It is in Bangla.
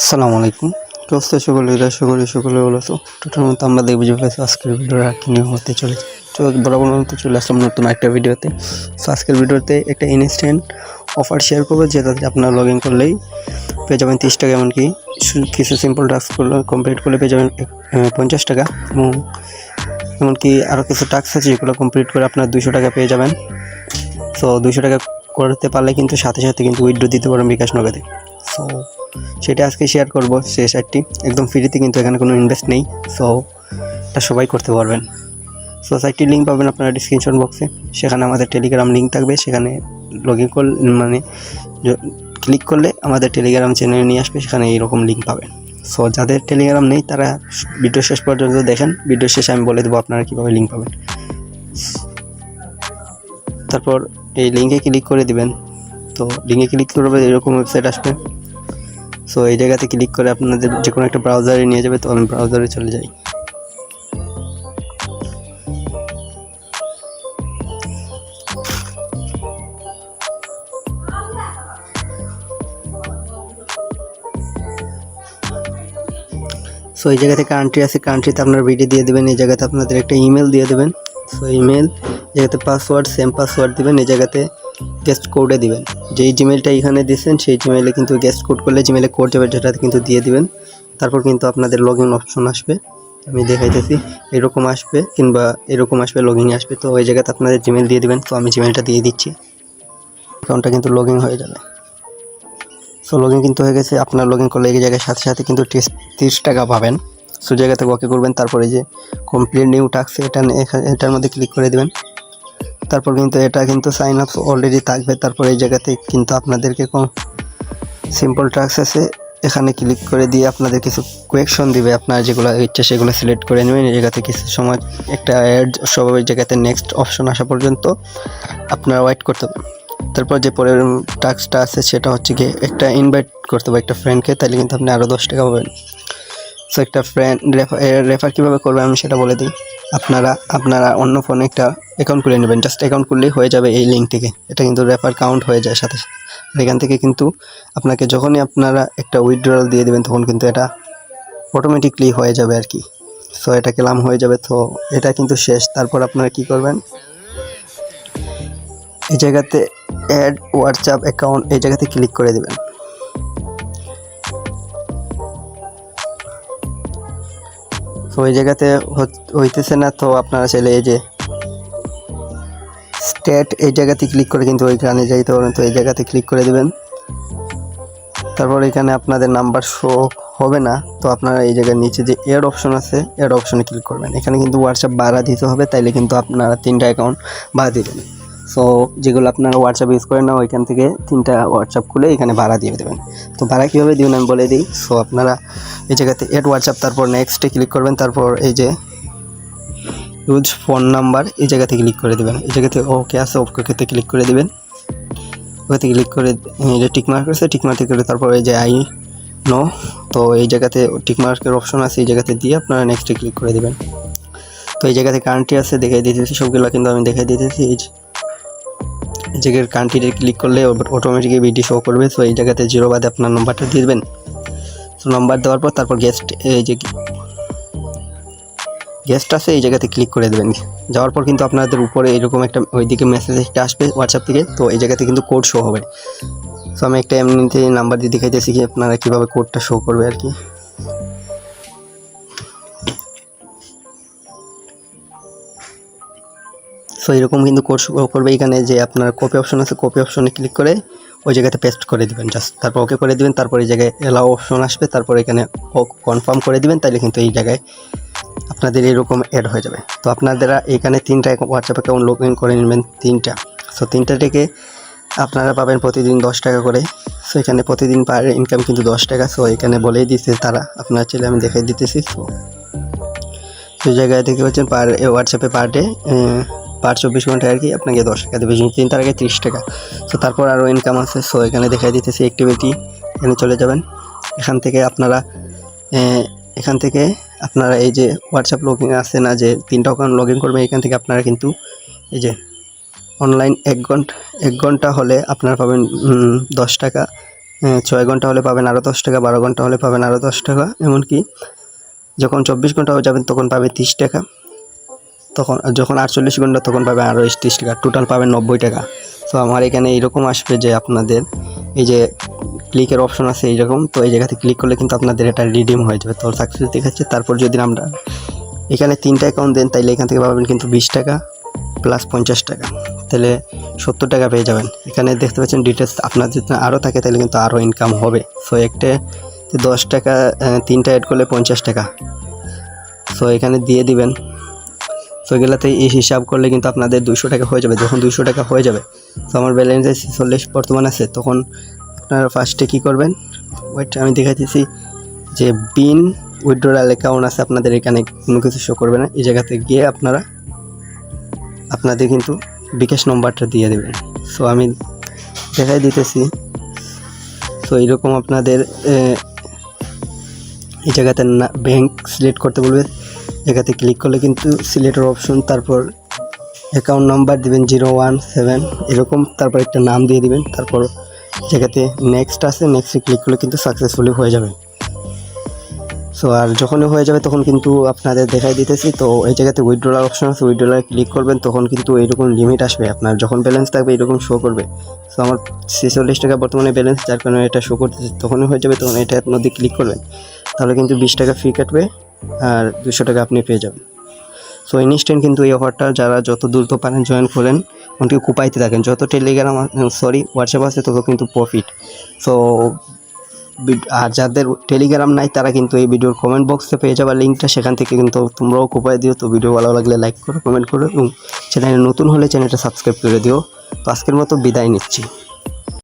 আসসালামু আলাইকুম। দোস্ত সকলে আশা করি সকলে ভালো আছো? টোটাল মতো আমরা দেখব যে আজকের ভিডিওটা কি নিয়ে হতে চলেছে। তো বরাবর মতো চলে আসলাম নতুন একটা ভিডিওতে। তো আজকের ভিডিওতে একটা ইনস্ট্যান্ট অফার শেয়ার করব যেটাতে আপনারা লগ ইন করলেই পেয়ে যাবেন তিরিশ টাকা, এমনকি কিছু সিম্পল টাস্ক করলে কমপ্লিট করলে পেয়ে যাবেন পঞ্চাশ টাকা এবং এমনকি আরও কিছু টাস্ক আছে, যেগুলো কমপ্লিট করে আপনার দুশো টাকা পেয়ে যাবেন। তো দুশো টাকা করতে পারলে কিন্তু সাথে সাথে কিন্তু উইথড্র দিতে পারেন বিকাশ নগদে। সো সেটা আজকে শেয়ার করব সেই সাইটটি একদম ফ্রিতে কিন্তু এখানে কোনো ইনভেস্ট নেই। সো এটা সবাই করতে পারবেন। সো সাইটটির লিঙ্ক পাবেন আপনারা ডিসক্রিপশন বক্সে সেখানে আমাদের টেলিগ্রাম লিঙ্ক থাকবে। সেখানে লগ ইন করলে মানে ক্লিক করলে আমাদের টেলিগ্রাম চ্যানেলে নিয়ে আসবে। সেখানে এইরকম লিঙ্ক পাবেন। সো যাদের টেলিগ্রাম নেই, তারা ভিডিও শেষ পর্যন্ত দেখেন। ভিডিও শেষে আমি বলে দেবো আপনারা কীভাবে লিঙ্ক পাবেন। তারপর এই লিঙ্কে ক্লিক করে দিবেন। তো লিঙ্কে ক্লিক করবে, এরকম ওয়েবসাইট আসবে। সো এই জায়গাতে ক্লিক করে আপনাদের যে কোনো একটা ব্রাউজারে নিয়ে যাবে, তো আমি ব্রাউজারে চলে যাই। সো এই জায়গাতে কান্ট্রি আছে কান্ট্রিতে আপনার ভিডিও দিয়ে দেবেন, এই জায়গাতে আপনাদের একটা ইমেল দিয়ে দেবেন। সো ইমেল জায়গাতে পাসওয়ার্ড সেম পাসওয়ার্ড দিবেন, এই জায়গাতে গেস্ট কোডে দিবেন। যেই জিমেলটা এখানে দিয়েছেন, সেই জিমেলে কিন্তু গেস্ট কোড করলে জিমেলে কোড যাবে, যেটাতে কিন্তু দিয়ে দিবেন। তারপর কিন্তু আপনাদের লগ ইন অপশন আসবে। আমি দেখাইতেছি, এরকম আসবে কিংবা এরকম আসবে লগ ইনে আসবে। তো ওই জায়গাতে আপনাদের জিমেল দিয়ে দিবেন। তো আমি জিমেলটা দিয়ে দিচ্ছি। অ্যাকাউন্টটা কিন্তু লগ ইন হয়ে যাবে। সো লগ ইন কিন্তু হয়ে গেছে। আপনার লগ ইন করলে এই জায়গায় সাথে সাথে কিন্তু তিরিশ টাকা পাবেন। সো জায়গাতে ওকে করবেন, তারপরে যে কমপ্লিট নিউ টাস্ক এটা এটার মধ্যে ক্লিক করে দেবেন। তারপর কিন্তু এটা কিন্তু সাইন আপ অলরেডি থাকবে। তারপর এই জায়গাতে কিন্তু আপনাদেরকে সিম্পল টাস্ক আছে। এখানে ক্লিক করে দিয়ে আপনাদের কিছু কোয়েকশন দিবে। আপনার যেগুলো ইচ্ছে সেগুলো সিলেক্ট করে নেবেন। এই জায়গাতে কিছু সময় একটা অ্যাড সব ওই জায়গাতে নেক্সট অপশন আসা পর্যন্ত আপনারা ওয়েট করতে হবে তারপর যে পরের টাস্কটা আছে, সেটা হচ্ছে গিয়ে একটা ইনভাইট করতে হবে একটা ফ্রেন্ডকে তাহলে কিন্তু আপনি আরও দশ টাকা পাবেন। সো একটা ফ্রেন্ড রেফার কীভাবে করবেন আমি সেটা বলে দিই। আপনারা আপনারা অন্য ফোনে একটা অ্যাকাউন্ট খুলে নেবেন। জাস্ট অ্যাকাউন্ট খুললেই হয়ে যাবে এই লিঙ্ক থেকে। এটা কিন্তু রেফার কাউন্ট হয়ে যায় সাথে। সাথে। এখান থেকে কিন্তু আপনাকে যখনই আপনারা একটা উইথড্রয়াল দিয়ে দেবেন, তখন কিন্তু এটা অটোমেটিকলি হয়ে যাবে আর কি। সো এটা কেলাম হয়ে যাবে। তো, এটা কিন্তু শেষ। তারপর আপনারা কি করবেন? এই জায়গাতে অ্যাড হোয়াটসঅ্যাপ অ্যাকাউন্ট এই জায়গাতে ক্লিক করে দেবেন। ওই জায়গাতে হইতেছে না, তো আপনারা চাইলে এই যে স্টেট এই জায়গাতে ক্লিক করে কিন্তু ওই ওইখানে যাইতে পারেন তো এই জায়গাতে ক্লিক করে দেবেন। তারপর এখানে আপনাদের নাম্বার শো হবে না, তো আপনারা এই জায়গার নিচে যে এড অপশন আছে এড অপশনে ক্লিক করবেন। এখানে কিন্তু হোয়াটসঅ্যাপ বাড়া দিতে হবে, তাইলে কিন্তু আপনারা তিনটা অ্যাকাউন্ট ভাড়া দিবেন। সো যেগুলো আপনারা হোয়াটসঅ্যাপ ইউজ করেন না, ওইখান থেকে তিনটা হোয়াটসঅ্যাপ খুলে এখানে ভাড়া দিয়ে দেবেন। তো ভাড়া কীভাবে দিবেন আমি বলে দিই। সো আপনারা এই জায়গাতে এড হোয়াটসঅ্যাপ তারপর নেক্সটে ক্লিক করবেন, তারপর এই যে ইউজ ফোন নাম্বার এই জায়গাতে ক্লিক করে দেবেন। এই জায়গাতে ওকে আছে, ওকেতে ক্লিক করে দেবেন। ওখানে ক্লিক করে যে টিক মার্ক আছে টিকমার্ক করে তারপর এই যে আই নো তো এই জায়গাতে টিকমার্কের অপশন আছে, এই জায়গাতে দিয়ে আপনারা নেক্সটে ক্লিক করে দেবেন। তো এই জায়গাতে কান্ট্রি আছে, দেখাই দিতেছি, সবগুলো কিন্তু আমি দেখাই দিতেছি, এই জায়গার কান্ট্রিতে ক্লিক করলে অটোমেটিকলি ভিডিও শো করবে। তো এই জায়গাতে জিরো বাদে আপনার নম্বরটা দিয়ে দেবেন। তো নাম্বার দেওয়ার পর তারপর গেস্ট এই যে গেস্ট আছে, এই জায়গাতে ক্লিক করে দেবেন। যাওয়ার পর কিন্তু আপনাদের উপরে এরকম একটা ওইদিকে মেসেজ একটা আসবে হোয়াটসঅ্যাপ থেকে। তো, এই জায়গাতে কিন্তু কোড শো হবে। সো আমি একটা এমনিতে নাম্বার দিয়ে দেখাইতেছি কি আপনারা কীভাবে কোডটা শো করবে আর কি। সো এরকম কিন্তু কোর্স করবে এখানে যে আপনার কপি অপশন আছে কপি অপশনে ক্লিক করে ওই জায়গাতে পেস্ট করে দিবেন জাস্ট তারপর ওকে করে দিবেন, তারপর এই জায়গায় এলাও অপশন আসবে, তারপর এখানে কনফার্ম করে দিবেন তাহলে কিন্তু এই জায়গায় আপনাদের এরকম অ্যাড হয়ে যাবে। তো আপনারা এখানে তিনটা হোয়াটসঅ্যাপ অ্যাকাউন্ট লগ ইন করে নেবেন, তিনটা। সো তিনটা থেকে আপনারা পাবেন প্রতিদিন দশ টাকা করে। সো এখানে প্রতিদিন পার ইনকাম কিন্তু দশ টাকা। সো এখানে বলেই দিচ্ছে তারা, আপনার ছেলে আমি দেখাই দিতেছি। সো সেই জায়গায় থেকে হচ্ছেন পার হোয়াটসঅ্যাপে পার ডে পার চব্বিশ ঘণ্টা আর কি আপনাকে দশ টাকা দেবে তিন তার আগে তিরিশ টাকা। সো তারপর আরও ইনকাম আছে। সো এখানে দেখাই দিতেছি অ্যাক্টিভিটি এখানে চলে যাবেন। এখান থেকে আপনারা এখান থেকে আপনারা এই যে হোয়াটসঅ্যাপ লগ ইন আছে না, যে তিনটা অ্যাকাউন্ট লগ ইন করবেন, এখান থেকে আপনারা কিন্তু এই যে অনলাইন এক ঘণ্টা এক ঘণ্টা হলে আপনারা পাবেন দশ টাকা। ছয় ঘণ্টা হলে পাবেন আরও দশ টাকা, বারো ঘণ্টা হলে পাবেন আরও দশ টাকা। এমনকি যখন চব্বিশ ঘণ্টা হয়ে যাবেন তখন পাবে তিরিশ টাকা। তখন, যখন আটচল্লিশ ঘণ্টা, তখন পাবেন আরও তিরিশ টাকা। টোটাল পাবেন নব্বই টাকা। তো আমার এখানে এইরকম আসবে যে আপনাদের, এই যে ক্লিকের অপশন আছে এইরকম, তো এই জায়গাতে ক্লিক করলে কিন্তু আপনাদের এটা রিডিম হয়ে যাবে। তো সাকসেস দেখাচ্ছে, তারপর যদি আমরা এখানে তিনটা অ্যাকাউন্ট দেন, তাইলে এখান থেকে পাবেন কিন্তু বিশ টাকা প্লাস পঞ্চাশ টাকা। তাহলে সত্তর টাকা পেয়ে যাবেন। এখানে দেখতে পাচ্ছেন ডিটেলস আপনার যদি আরও থাকে তাহলে কিন্তু আরও ইনকাম হবে। সো একটা দশ টাকা তিনটা অ্যাড করলে পঞ্চাশ টাকা। সো এখানে দিয়ে দিবেন। তো এগুলাতে এই হিসাব করলে কিন্তু আপনাদের দুশো টাকা হয়ে যাবে। যখন দুশো টাকা হয়ে যাবে, তো আমার ব্যালেন্সে ছেচল্লিশ বর্তমান আছে, তখন আপনারা ফার্স্টে কী করবেন? ওয়েট আমি দেখাইতেছি যে বিন উইথড্রয়াল অ্যাকাউন্ট আছে আপনাদের এখানে, কোনো কিছু শো করবে না। এই জায়গাতে গিয়ে আপনারা, আপনাদের কিন্তু বিকাশ নম্বরটা দিয়ে দেবেন। সো আমি দেখাই দিতেছি। তো এইরকম আপনাদের এই জায়গাতে না ব্যাংক সিলেক্ট করতে বলবে। জায়গাতে ক্লিক করলে কিন্তু সিলেটের অপশন তারপর অ্যাকাউন্ট নাম্বার দিবেন জিরো ওয়ান সেভেন এরকম তারপর একটা নাম দিয়ে দিবেন, তারপর জায়গাতে নেক্সট আছে নেক্সটে ক্লিক করলে কিন্তু সাকসেসফুলি হয়ে যাবে। সো আর যখনই হয়ে যাবে তখন কিন্তু আপনাদের দেখাই দিতেছি, তো এই জায়গাতে উইথড্রলার অপশন আছে উইথড্রলার ক্লিক করবেন, তখন কিন্তু এইরকম লিমিট আসবে। আপনার যখন ব্যালেন্স থাকবে এরকম শো করবে। সো আমার ছেচল্লিশ টাকা বর্তমানে ব্যালেন্স যার কারণে এটা শো করতেছে, তখনই হয়ে যাবে, তখন এটার মধ্যে ক্লিক করবেন। তাহলে কিন্তু বিশ টাকা ফি কাটবে। আর দুশো টাকা আপনি পেয়ে যাবেন। সো ইনস্ট্যান্ট কিন্তু এই অফারটা যারা যত দ্রুত পারেন জয়েন করেন এমনকি কুপাইতে থাকেন। যত টেলিগ্রাম সরি হোয়াটসঅ্যাপ আছে, তত কিন্তু প্রফিট সো আর যাদের টেলিগ্রাম নাই, তারা কিন্তু এই ভিডিওর কমেন্ট বক্সে পেয়ে যাবার লিঙ্কটা সেখান থেকে কিন্তু তোমরাও কুপাই দিও। তো ভিডিও ভালো লাগলে লাইক করো কমেন্ট করো, এবং চ্যানেলে নতুন হলে চ্যানেলটা সাবস্ক্রাইব করে দিও। তো আজকের মতো বিদায় নিচ্ছি।